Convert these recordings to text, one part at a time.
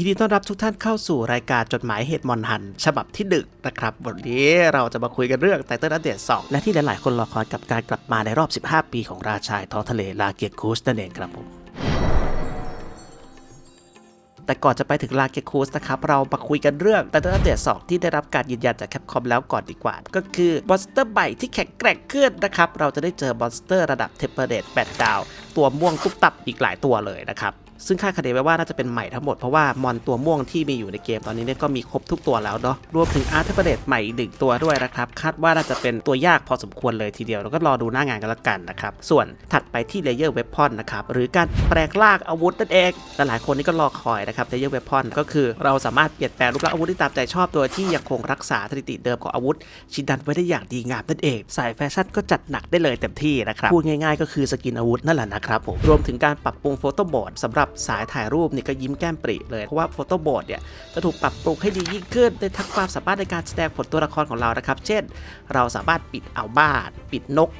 ยินดีต้อนรับทุกท่านเข้าสู่รายการจดหมายเหตุมอนหัน ฉบับที่ดึกนะครับ วันนี้เราจะมาคุยกันเรื่องไตเติ้ลอัปเดต2และที่หลาย ๆ คนรอคอยกับการกลับมาในรอบ 15 ปีของราชายท้องทะเลลาเกียคูสนั่นเองครับผมแต่ก่อนจะไปถึงลาเกคูสนะครับ เรามาคุยกันเรื่องแต่ตั้งแต่สองที่ได้รับการยืนยันจากแคปคอมแล้วก่อนดีกว่า ก็คือมอนสเตอร์ใบที่แข็งแกร่งขึ้นนะครับ เราจะได้เจอมอนสเตอร์ระดับเทมเปอร์เดต8ดาว ตัวม่วงตุ๊บตับอีกหลายตัวเลยนะครับซึ่งคาดคะเนไว้ว่าน่าจะเป็นใหม่ทั้งหมด เพราะว่ามอนตัวม่วงที่มีอยู่ในเกมตอนนี้เนี่ยก็มีครบทุกตัวแล้วเนาะรวมถึงอาร์ตเทปเดตใหม่อีกหนึ่งตัวด้วยนะครับคาดว่าน่าจะเป็นตัวยากพอสมควรเลยทีเดียวแล้วก็รอดูหน้างานกันละกันนะครับส่วนถัดไปที่เลเยอร์เวพอนนะครับหรือการแปลงร่างอาวุธนั่นเองหลายคนนี่ก็รอคอยนะครับเลเยอร์เวพอนก็คือเราสามารถเปลี่ยนแปลงรูปลักษณ์อาวุธที่ตามใจชอบโดยที่ยังคงรักษาสถิติเดิมของอาวุธ ชิ้นนั้นไว้ได้อย่างดีงามนั่นเองสายแฟชั่นก็จัดหนักได้เลยเต็มที่นะครับพูดง่าย ๆ ก็คือสกินอาวุธนั่นแหละนะครับผมรวมถึงการปรับปรุงโฟโต้บอร์ดสำหรับสายถ่ายรูปนี่ก็ยิ้มแก้มปริเลย เพราะว่าโฟโต้บอร์ดเนี่ยจะถูกปรับปรุงให้ดียิ่งขึ้นในทั้งความสามารถในการแสดงผลตัวละครของเรานะครับ เช่น เราสามารถปิดเอาบ้าดปิดนก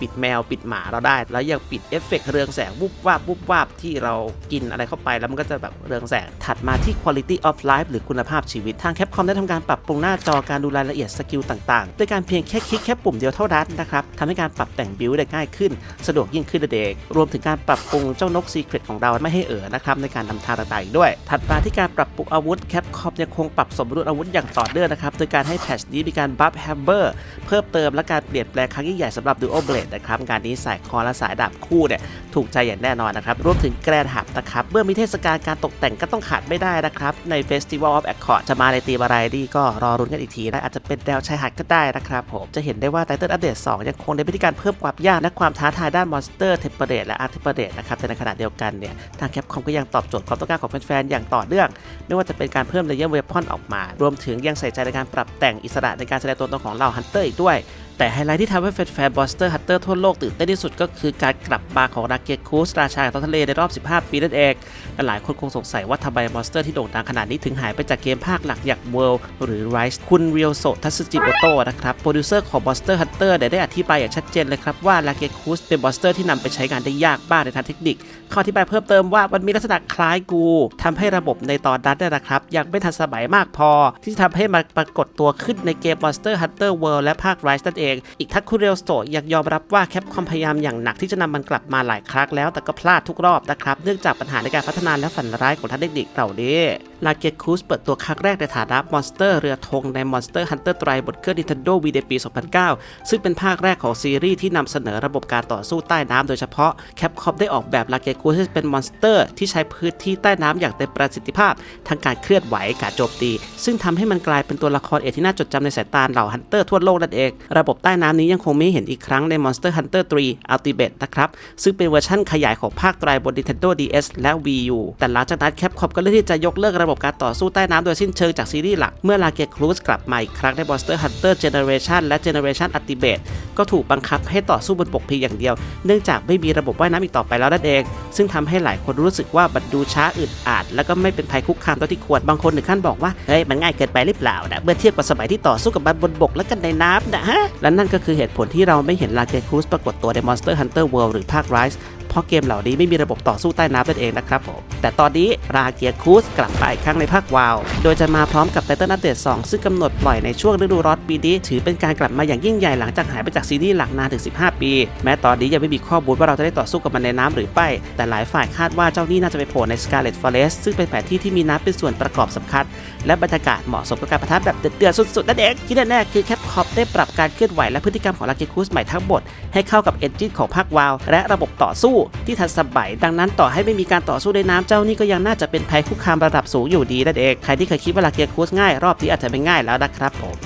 ปิดแมวปิดหมาเราได้ แล้วยังปิดเอฟเฟกต์เรืองแสงวุบวาบวุบวาบที่เรากินอะไรเข้าไปแล้วมันก็จะแบบเรืองแสง ถัดมาที่ quality of life หรือคุณภาพชีวิตทางแคปคอมได้ทำการปรับปรุงหน้าจอการดูรายละเอียดสกิลต่างๆ ด้วยการเพียงแค่คลิกแค่ปุ่มเดียวเท่านั้นนะครับทำให้การปรับแต่งบิวได้ง่ายขึ้น สะดวกยิ่งขึ้นนั่นเองรวมถึงการปรับปรุงเจ้านกซีเครตของเราไม่ให้เอ๋อนะครับในการนำทางต่างๆอีกด้วย ถัดมาที่การปรับปรุงอาวุธแคปคอมยังคงปรับสมดุลอาวุธอย่างต่อเนื่องนะครับโดยการให้แพทชนี้มีการบัฟแฮมเบอร์ เพิ่มเติมและการเปลี่ยนแปลงครั้งยิ่งใหญ่สำหรับดูโอเบลดนะครับงานนี้สายคอและสายดาบคู่เนี่ยถูกใจอย่างแน่นอนนะครับรวมถึงแกรนหับนะครับเมื่อมีเทศกาลการตกแต่งก็ต้องขาดไม่ได้นะครับใน Festival of Accord จะมาในตีมอะไรดีก็รอรุ้นกันอีกทีนะอาจจะเป็นแนวชายหาดก็ได้นะครับผมจะเห็นได้ว่า Title Update 2ยังคงในวิธีการเพิ่มความยากและความท้าทายด้าน Monster Temperate และ Art Temperate นะครับแต่ในขณะเดียวกันเนี่ยทางแคปคอมก็ยังตอบโจทย์ความต้องการของแฟนๆอย่างต่อเนื่องไม่ว่าจะเป็นการเพิ่มเลเยอร์เวพอนออกมา รวมถึงยังใส่ใจในการปรับแต่งอิสระในการแสดงตัวตนของเราฮันเตอร์อีกด้วย แต่ไฮไลท์ที่ทำให้แฟนๆบอสเตอร์ฮัตเตอร์ทั่วโลกตื่นเต้นที่สุดก็คือการกลับมาของราเกตคูสราชาแห่งท้องทะเลในรอบ 15 ปีนั่นเองและหลายคนคงสงสัยว่าทำไมมอนสเตอร์ที่โด่งดังขนาดนี้ถึงหายไปจากเกมภาคหลักอย่าง World หรือ Rise คุณเรียวโซทัสจิโ o โตนะครับโปรดิวเซอร์ของ Monster Hunter ได้ได้อธิบายอย่างชัดเจนเลยครับว่าราเกตคูสเป็นมอนสเตอร์ที่นำไปใช้งานได้ยากมากในทางเทคนิคเขาอธิบายเพิ่มเติมว่ามันมีลักษณะคล้ายกูทำให้ระบบในตอนนั้นเนี่ยนะครับยังไม่ทันสมัยมากพอ ที่จะทำให้มันปรากฏตัวขึ้นในเกม Monster Hunter World และภาค Rise นั่นเอง อีกทั้งคุณเรียวโซยังยอมรับว่าแคปคอมพยายามอย่างหนักที่จะนำมันกลับมาหลายครั้งแล้วแต่ก็พลาดทุกรอบนะครับ เนื่องจากปัญหาในการพัฒนาและฝันร้ายของท่านเด็กๆเหล่านี้ลาเกตคูสเปิดตัวครั้งแรกในฐานะมอนสเตอร์เรือธงใน Monster Hunter ไตรบนเครื่อง Nintendo Wii ในปี 2009 ซึ่งเป็นภาคแรกของซีรีส์ที่นำเสนอระบบการต่อสู้ใต้น้ำโดยเฉพาะ แคปคอมได้ออกแบบลาเกตคูสให้เป็นมอนสเตอร์ที่ใช้พื้นที่ใต้น้ำอย่างเต็มประสิทธิภาพทั้งการเคลื่อนไหวการโจมตี ซึ่งทำให้มันกลายเป็นตัวละครเอกที่น่าจดจำในสายตาเหล่าฮันเตอร์ทั่วโลกนั่นเองระบบใต้น้ำนี้ยังคงไม่เห็นอีกครั้งใน Monster Hunter 3 Ultimate นะครับ ซึ่งเป็นเวอร์ชั่นขยายของภาคไตรบน Nintendo DS และ Wii U แต่หลังจากนั้นแคปคอมก็เลือกที่จะยกเลิกระบบการต่อสู้ใต้น้ำโดยสิ้นเชิงจากซีรีส์หลัก เมื่อลาเกตครูซกลับมาอีกครั้งใน Monster Hunter Generation และ Generation Ultimate ก็ถูกบังคับให้ต่อสู้บนบกเพียงอย่างเดียว เนื่องจากไม่มีระบบว่ายน้ำอีกต่อไปแล้วนั่นเอง ซึ่งทำให้หลายคนรู้สึกว่าบัดดูช้าอึดอัดแล้วก็ไม่เป็นภัยคุกคามเท่าที่ควรบางคนถึงขั้นบอกว่าเฮ้ยมันง่ายเกินไปหรือเปล่านะเมื่อเทียบกับสมัยที่ต่อสู้กับมันบนบกและกันในน้ำนะฮะ และนั่นก็คือเหตุผลที่เราไม่เห็นลาเกครูซปรากฏตัวใน Monster Hunter World หรือภาค Rise เพราะเกมเหล่านี้ไม่มีระบบต่อสู้ใต้น้ำนั่นเองนะครับผม แต่ตอนนี้ราเกียร์คูสกลับมาอีกครั้งในภาควาว โดยจะมาพร้อมกับไตเติลอัปเดต2ซึ่งกำหนดปล่อยในช่วงฤดูร้อนปีนี้ ถือเป็นการกลับมาอย่างยิ่งใหญ่หลังจากหายไปจากซีรีส์หลักนานถึง 15 ปี แม้ตอนนี้ยังไม่มีข้อมูลว่าเราจะได้ต่อสู้กับมันในน้ำหรือไม่แต่หลายฝ่ายคาดว่าเจ้านี่น่าจะไปโผล่ใน Scarlet Forest ซึ่งเป็นแผนที่ที่มีน้ำเป็นส่วนประกอบสำคัญ และบรรยากาศเหมาะสมกับการประทับแบบเดือดๆสุดๆนั่นเองที่แน่ๆคือแคป อปได้ปรับการเคลื่อนไหวและพฤติกรรมของลาเกคูสใหม่ทั้งหมด ให้เข้ากับเอนจินของภาควาวและระบบต่อสู้ที่ทันสมัย ดังนั้นต่อให้ไม่มีการต่อสู้ในน้ำเจ้านี่ก็ยังน่าจะเป็นภัยคุกคามระดับสูงอยู่ดีนั่นเอง ใครที่เคยคิดว่าลาเกคูสง่ายรอบนี้อาจจะไม่ง่ายแล้วนะครับผม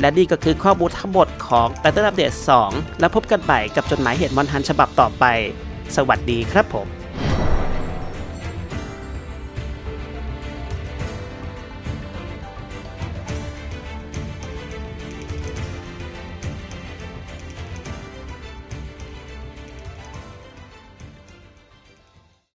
และนี่ก็คือข้อมูลทั้งหมดของ Battle Update 2 แล้วพบกันใหม่กับจดหมายเหตุมอนฮันฉบับต่อไป สวัสดีครับผม